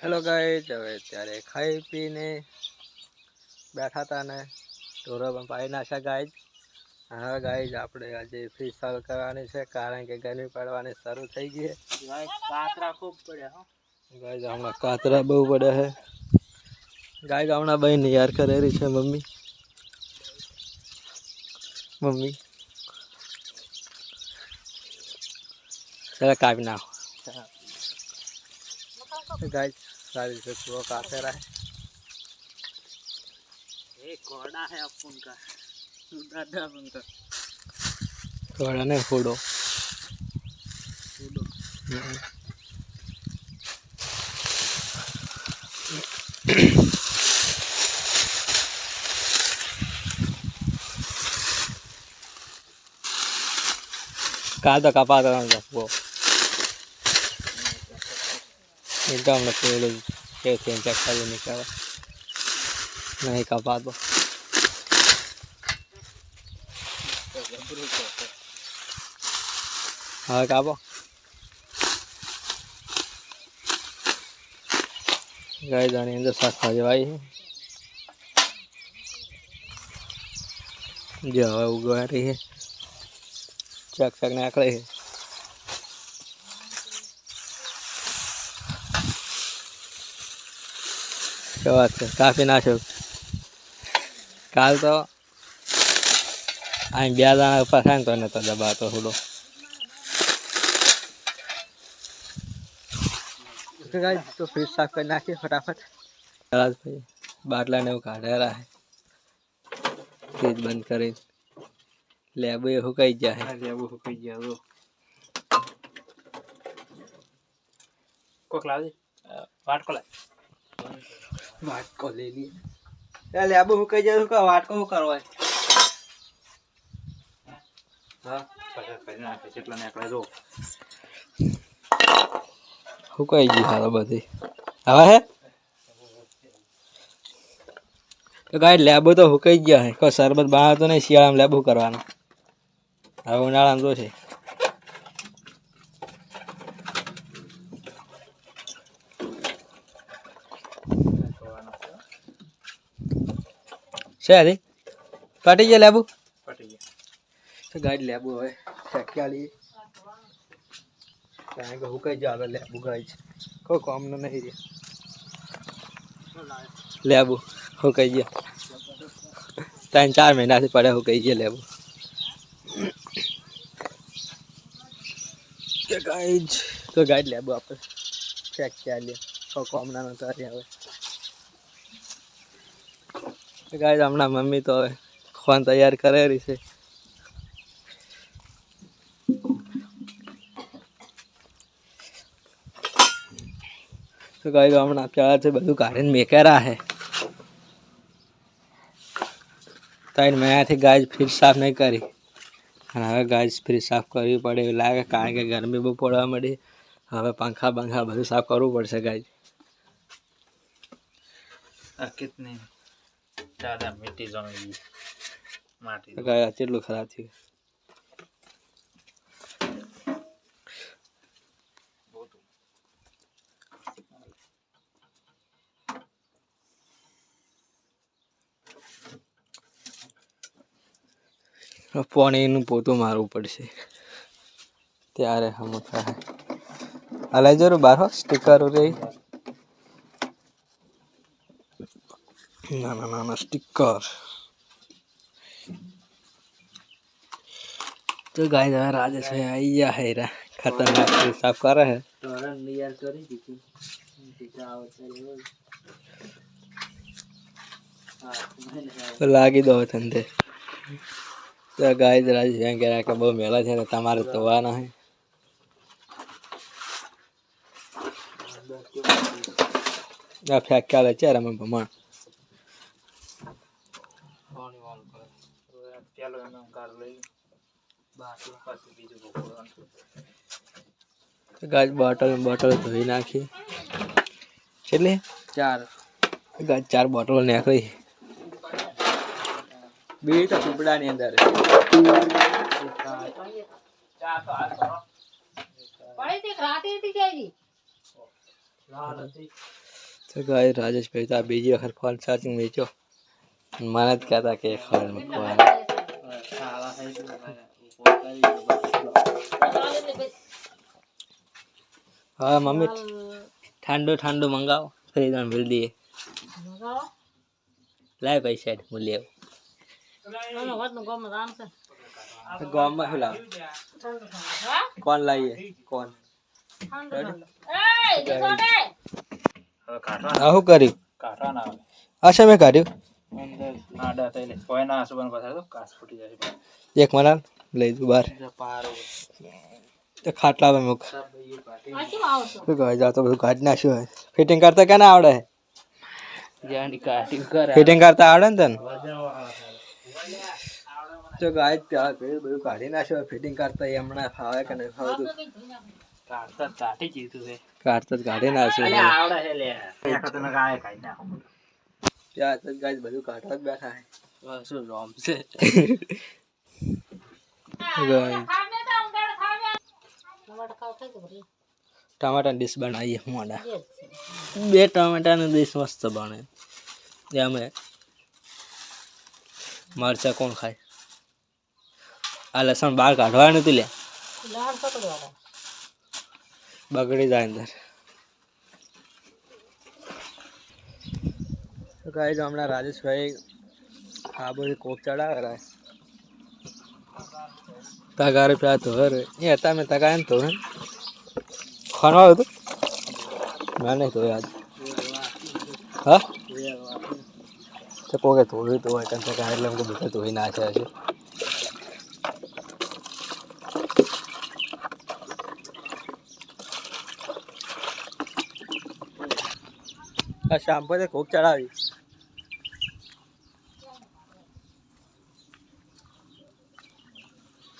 Hello guys હવે ત્યારે ખાઈ પીને બેઠા હતા ને ઢોરો પણ પાડી નાખ્યા ગાઈઝ હવે ગાઈઝ આપણે આજે ફ્રી સર્વ કરવાની છે કારણ કે ગરમી પડવાની શરૂ થઈ ગઈ છે. કાતરા ખૂબ પડ્યા હો. ગાઈઝ હમણાં કાતરા બહુ પડ્યા છે. ગાઈઝ હમણાં ભાઈ નિયાર કરેલી છે મમ્મી. મમ્મી. ચાલો કાપી નાખો. ગાઈઝ સારી રીતે પૂરો કાતરા છે એ ઘોડા है अपन का दादा अपन का થોડા ને ફૂડો कूदो કાં તો કપાતો લખવો એકદમ ને પેલું કે ચેન્જ કરી નીકળે નહીં કપાતો હવે કાપો ગાય દાણી અંદર શાકભાજી છે જે હવે ઉગવા રહી છે ચક ચક નાખડે છે શું વાત છે. કાપી નાખ્યો. કાલ તો અહીં બે દાણા ઉપર થાય ને તો નતો દબાતો થોડો તો ફ્રીજ સાફ કરી નાખીએ ફટાફટ. ભાઈ બાટલા ને એવું કાઢેલા રાખે ફ્રીજ બંધ કરી લેબુ એ હુકાઈ જાય લેબુ સુકાઈ ગયા તો કોક લાવજે. વાટકો લાવ. વાટકો લઈ લઈએ. ત્યાં આબુ હું જાય તો કે વાટકો શું કરો હા કરી નાખે જેટલા નીકળે જો. હુકાઈ ગઈ હાલો બધી. હવે હે? તો ગાય લેબુ તો હુકાઈ ગયા હે. કોઈ શરબત બનાવતો નહીં શિયાળામાં લેબુ કરવાનો. હવે ઉનાળામાં તો છે. છે હરી પટી ગયા લેબુ? પટી ગયા. તો ગાડી લેબુ હવે. ફેંક્યા લઈએ કારણ કે હું કઈ હવે લેબુ ગાય છે. કોઈ કામનું નહીં રે. લેબુ કહી ગયા. ત્રણ ચાર મહિનાથી પડે હુકાઈ ગયા લેબુ. જ. તો ગાઈડ લેબુ આપણે. ચેક લઈએ કોઈ કામના નતા રે હવે. ગાય હમણાં મમ્મી તો હવે ખોન તૈયાર કરેલી છે. તો ગાય હમણાં પ્યાર છે બધું કાઢીને મેકેરા હે ત્રણ મહિનાથી ગાય ફ્રીજ સાફ નહીં કરી. અને હવે ગાય ફ્રીજ સાફ કરવી પડે એવું લાગે, કારણ કે ગરમી બહુ પડવા માંડી. હવે પંખા બંખા બધું સાફ કરવું પડશે ગાય આ કિતની મીઠી જમી માટી કેટલું ખરાબ થયું પાણીનું પોતું મારવું પડશે. ત્યારે હમ થાય. આ જરૂર જરું બાર સ્ટીકર રહી નાના નાના સ્ટીકર તો ગાય હવે રાજેશ ભાઈ આવી ગયા હે રા. ખતરનાક સાફ કરે હે. કરી દીધી. લાગી. દો ધંધે. તો ગાય રાજેશ ભાઈ કે કે બહુ મેળા છે ને તમારે તો વાના હે. આ ફેંક્યા લે ચાર અમે ભમણ પાણી વાળું કરે હવે પેલો એનો કાર લઈ બાકી પછી બીજું બપોરવાનું તો ગાય બોટલ બોટલ ધોઈ નાખી કેટલી ચાર ગાય ચાર બોટલો નીકળી બે તો કૂપડાની અંદર ચાર તો હાલ કરો પડી તે રાતે હતી જાય લાલ હતી તો ગાય રાજેશભાઈ તો આ બીજી વખત ફોન ચાર્જિંગ વેચ્યો મને જ કહેતા કે ખબર મૂકવાનું શાળા થઈ ગઈ પોતાની હા મમ્મી ઠંડુ ઠંડુ મંગાવો ફ્રીજમાં ભરી દઈએ લાય પૈસા હેઠ હું લેવું ગામમાં શું લાવ કોણ લાવીએ કોણ હવે કાઢવા આવું કર્યું કાઢવા ના આવે આશા મેં કાઢ્યું આડા થઈને કોઈ ના આસુબાન પાછા તો કાચ ફૂટી જાય એક મના લઈ દઉં બહાર. પારો. તો ખાટલા પર મૂક સબ શું કહે જાવ બધું કાઢી નાખ્યું હોય. ફિટિંગ કરતા કેને આવડે? ફિટિંગ કરતા આવડે ને તને? તો ગાય ત્યાં બધું કાઢી નાખ્યું હોય. ફિટિંગ કરતા હમણાં ફાવે કે નહીં ફાવતું કાઢતા કાઢી જીતું છે. કાઢતા જ કાઢી નાખ્યું આવડે છે લે એક તો ના ગાય કાઢી નાખો. ત્યાં તો ગાય બધું કાઢવા જ બેઠા છે શું રોમ છે ગાય ટમાટાની ડીશ બનાવીએ મોડા બે ટમાટાની ડીશ મસ્ત બને એમાં મરચા કોણ ખાય આ લસણ બહાર કાઢવા નથી લે બગડી જાય અંદર તો કાંઈ હમણાં રાજેશભાઈ આ બધી કોક ચડાવે રાય તગારે પ્યા તો હરે એ હતા મેં તગારે તો હે. ખાણવા હતું ના નહીં તો યાદ. હા? તો કોકે ધોયું તો હોય કારણ કે એટલે એમ કે બધા ધોઈ નાખ્યા છે. આ શામ પર કોક ચડાવી.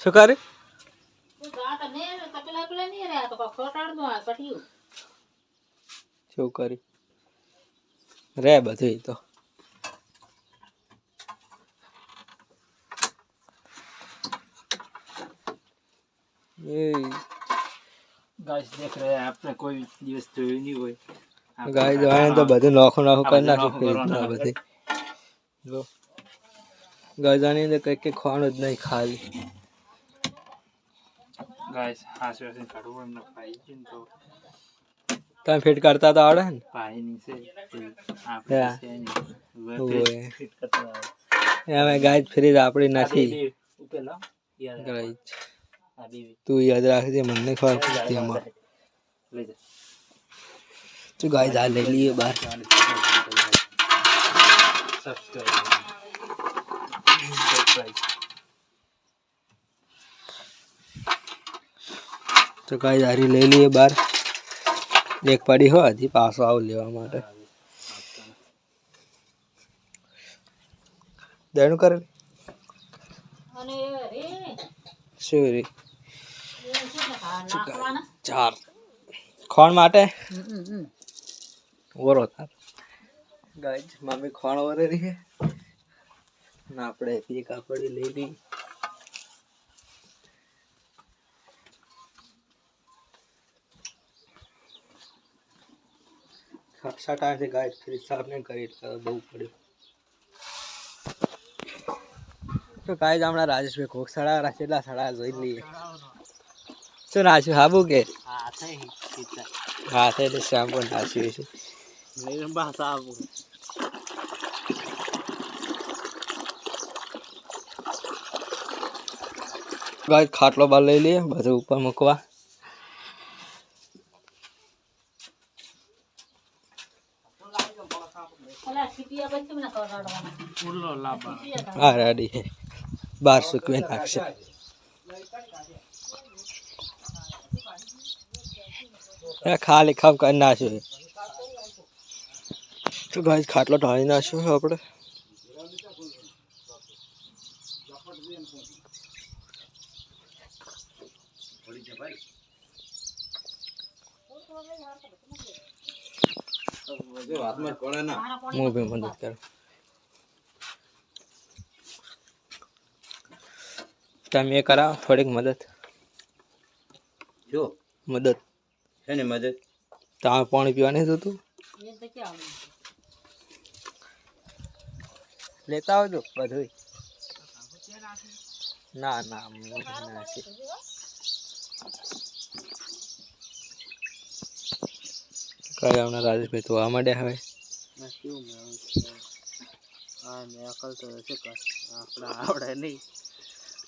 શું કરે? શું કરી? રે બધું ઈ તો. એ. ગાઈસ દેખ રહે આપણે કોઈ દિવસ જોયું નહીં હોય. આપણે ગાય જવાને તો બધું નોખું નોખું કરી આ નાખ્યું બધું નોખું ફ્રીજમાં કરવાનું બધી. જો. ગજાની અંદર કંઈક કંઈક ખવાનું જ નહીં ખાલી. ગાઈસ હાસ વાસ કાઢવું એમને પાઈ ગયું ને તો તમે ફિટ કરતા તો આવડે ને પાઈ ની છે તે હા. આપણે છે નહીં. હવે ઓય. ફિટ- ફિટ કરતા આવે. એમે ગાય ફ્રીજ આપણી આ નથી બે- બે ઉપર લાવ. યાદ રાખ. ગાય આ બે- બે. તું યાદ રાખજે મને નહીં ખબર પડતી એમાં લઈ જા. તું ગાય જા લઈ લઈએ બહાર Subscribe. તો ગાય દારી લઈ લઈએ બહાર. એક પડી હોય હજી પાછો આવું લેવા માટે. દેણું કરે શું રે? ચાર. ખોણ માટે? ઓરો તાર. ગાય મમ્મી ખોણ ઓરે રહી ને આપણે એક કાપડી લઈ લઈ આવે છે ગાય ફ્રીજ સાફ નહીં કરી બહુ પડ્યું. તો ગાય હમણાં રાજેશભાઈ કોક સડા કેટલા સડા જોઈ લઈએ. શું નાખ્યું હાબુ કે? હા, થઈ. સીતા. શેમ્પુ નાખ્યું છે. ગાય ખાટલો બાર લઈ લઈએ બધું ઉપર મૂકવા. રેડી. બાર સૂકવી નાખશે એ ખાલી ખામ કરી નાખ્યું તો ગાય ખાટલો ઢાળી નાખ્યો છે આપણે. હું બી મદદ કરું. તમે કરાવો થોડીક મદદ. જો. મદદ. છે ને મદદ તમે પાણી પીવા નહીં થતું લેતા આવજો બધું ના ના હું નાખી કાલે હમણાં રાજેશભાઈ તો આ માંડ્યા હવે? હા મેં અકલ તો શું કર આવડે નહીં.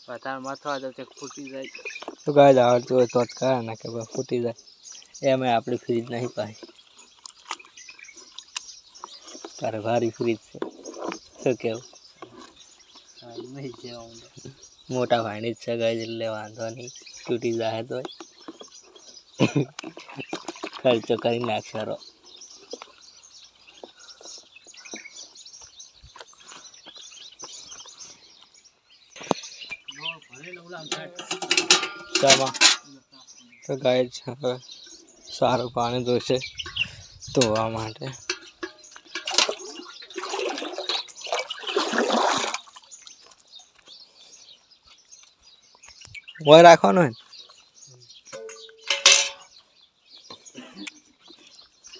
વધારે મથવા તો તે ફૂટી જાય. તો ગાય આવડતું હોય તો જ કરે ને કે ભાઈ ફૂટી જાય. એમાં આપણી ફ્રીજ નહીં પાછી તારે ભારી ફ્રીજ છે. શું કેવું? મોટા ભાઈ જ છે ગાય એટલે વાંધો નહીં. તૂટી જાય તો ખર્ચો કરી નાખશે રો ચામાં તો છે હવે સારું પાણી જોઈશે ધોવા માટે. ઓય રાખવાનો હોય ને?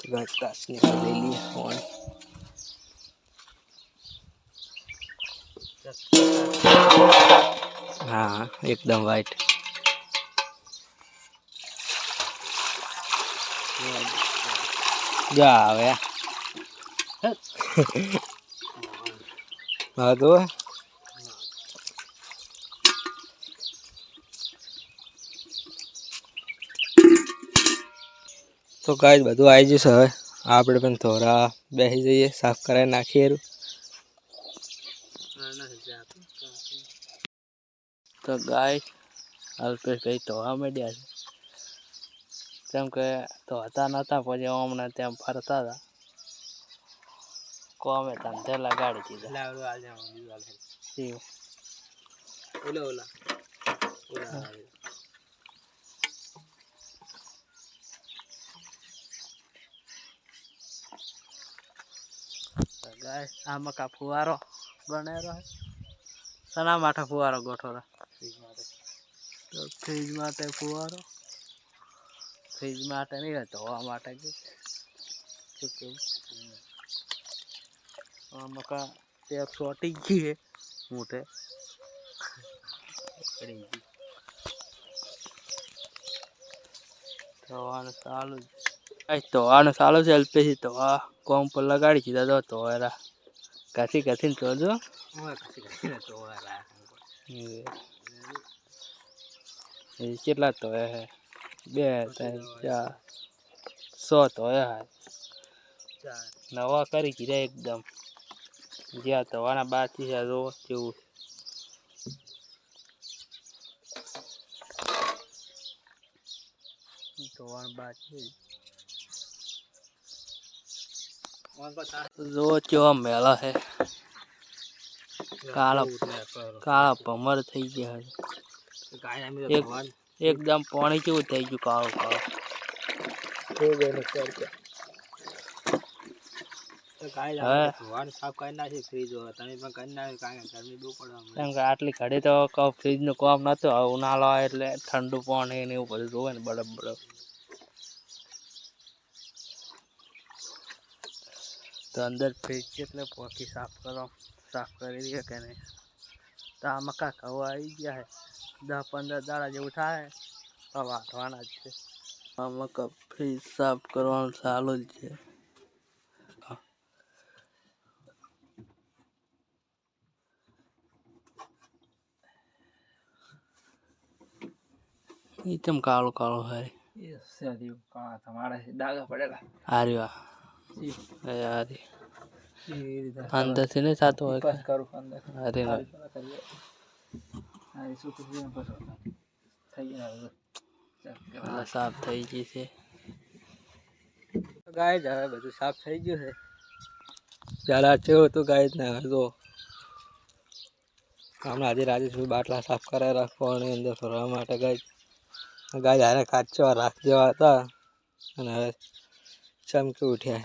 ગાય તાસની લઈ લઈએ ફોન. હા, એકદમ વાઈટ જા હવે હા. તો. તો કાંઈ બધું આવી જશે હવે. આપણે પણ થોડા બેસી જઈએ, સાફ કરાવી નાખીએ. તો ગાય અલ્પેશભાઈ ધોવા માંડ્યા છે. કેમ કે તો હતા નહોતા પછી હમણાં ત્યાં ફરતા હતા. કોમે ધંધે લગાડી દીધા એવું. ઓલા ઓલા ઓલા. ગાય આમાં કા ફુવારો બનેરો શના માટે ફુવારો ગોઠવો તો ફ્રીજ માટે ફુવારો ફ્રીજ માટે નહીં ધોવા માટે કે શું કેવું આમાં કા ટેપ ચોટી ગઈ છે મોટે પડી ગઈ ધોવાનું ચાલુ જ આજ ધોવાનું ચાલુ છે એલપીસી ધોવા કોમ પર લગાડી દીધા તો ધોવારા ઘસી ઘસીને ધોજો એ કેટલા ધોયા હે બે ત્રણ ચાર સો ધોયા હે નવા કરી કીધા એકદમ જ્યાં ધોવાના બાકી છે જો કેવું ધોવાનું બાકી જો કેવા મેળા છે કાળા કાળા ભમર થઈ ગયા છે એક એકદમ પાણી કેવું થઈ ગયું કાળું કાળું કેમ કે આટલી ઘડી તો ફ્રીજનું કામ નતું હવે ઉનાળો આવે એટલે ઠંડુ પાણી ને એવું બધું જોવે ને બરફ બરફ તો અંદર ફ્રીજ એટલે પોકી સાફ કરો સાફ કરી દઈએ કે નહીં તો આમાં કાંક હવે આવી ગયા છે દસ પંદર દાડા જેવું થાય તો વાંધવાના જ છે આમાં કાંક ફ્રીજ સાફ કરવાનું ચાલુ જ છે એ ચમ કાળું કાળું હોય ડાઘા પડેલા હાર્યું આ એ હારી અંદરથી નહીં થતું હોય કે? થઈ ગયા સાફ થઈ ગઈ છે. ગાય હવે બધું સાફ થઈ ગયું છે. પહેલા કેવું હતું ગાય ને જો હમણાં આજે રાજેશભાઈ બાટલા સાફ કરાવી રાખવાની અંદર ફરવા માટે ગાય ગાય હારે રાખ જેવા હતા. અને હવે ચમકી ઉઠ્યા.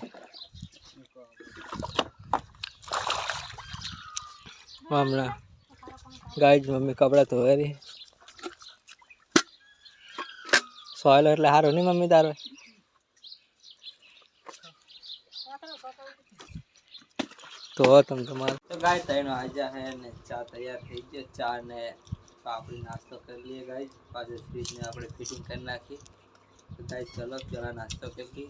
હમણાં. ગાય જ મમ્મી કપડાં ધોવે રહી સોયલો એટલે સારું નહીં મમ્મી તારો તો તમે તમારે તો ગાય ત્રણ વાગ્યા હે ને ચા તૈયાર થઈ ગયો ચા ને પાપડી નાસ્તો કરી લઈએ ગાય પાછળ ફ્રીજને આપણે ફિટિંગ કરી નાખી તો ગાય ચલો પેલા નાસ્તો કરી લઈએ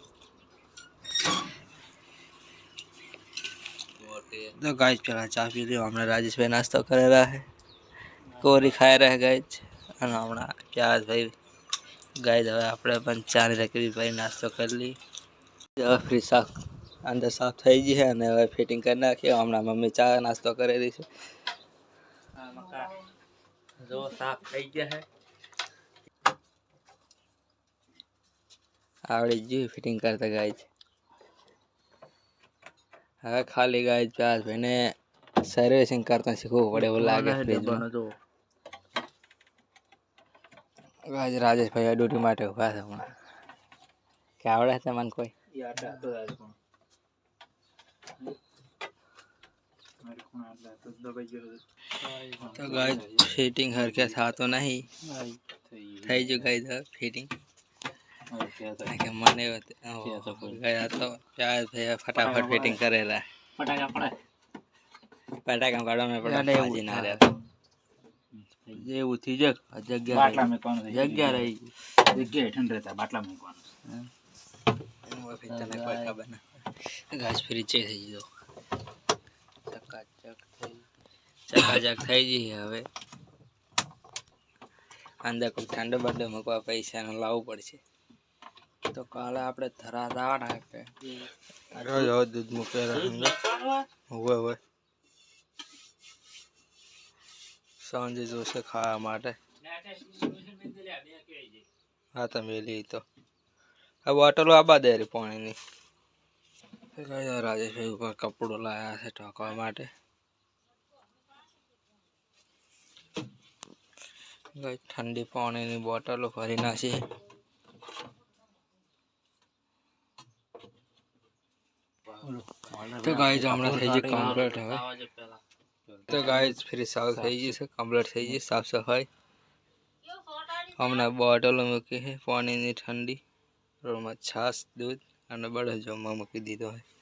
તો ગાય પેલા ચા પી લ્યો હમણાં રાજેશભાઈ નાસ્તો કરેલા હે કોરી ખાઈ રહે ગાય અને હમણાં પ્યાજભાઈ ગાય હવે આપણે પણ ચાની રકરી ભાઈ નાસ્તો કરી લઈ હવે ફ્રી સાફ અંદર સાફ થઈ ગઈ છે અને હવે ફિટિંગ કરી નાખીએ. હમણાં મમ્મી ચા નાસ્તો કરેલી છે. જો સાફ થઈ ગયા છે. આવડી ગયું ફિટિંગ કરતા ગાય હવે ખાલી ગાય પ્યાજ ભાઈને સર્વિસિંગ કરતા શીખવું પડે એવું લાગે ફ્રીજમાં ગાય રાજેશભાઈ આ ડ્યુટી માટે ઊભા છે હમણાં. કે આવડે છે મને કોઈ? તો ગાય ફિટિંગ હરખે થતો નહીં. થઈ ગયું. ગાય ફિટિંગ કે મને ગયા તો પ્યાજ ભાઈ ફટાફટ ફિટિંગ કરેલા. ફટાકા પડે ફટાકા પાડવા પડે હાજી ના રહ્યા જેવું થઈ જાય જગ્યા બાટલા મેકવાનું થઈ જગ્યા રહી. જગ્યા હેઠળ રહેતા બાટલા મેકવાનું. તને કોઈ ખબર ના ઘાસ ફરી ચે થઈ ગયો. ચકાચક થઈ. ચકાચક થઈ ગઈ હવે. અંદર કોઈ ઠંડો બંડો મૂકવા પૈસા લાવવું પડશે. તો કાલે આપણે ધરા દાવાના રોજ રોજ દૂધ મૂકે હોય હોય સાંજે જોશે ખાવા માટે. હા, તમે લઈ તો. આ બોટલો આબા દે રે પાણીની. રાજેશભાઈ ઉપર કપડું લાયા છે ઢોકવા માટે. ઠંડી પાણીની બોટલો ભરી નાખી. તો ગાય હમણાં થઈ જાય કમ્પ્લીટ હવે. તો ગાય ફ્રી સાફ થઈ ગઈ છે કમ્પ્લીટ થઈ ગઈ સાફ સફાઈ હમણાં બોટલો મૂકી છે પાણીની ઠંડી રોમાં છાશ દૂધ અને બળદ જમવા મૂકી દીધો હોય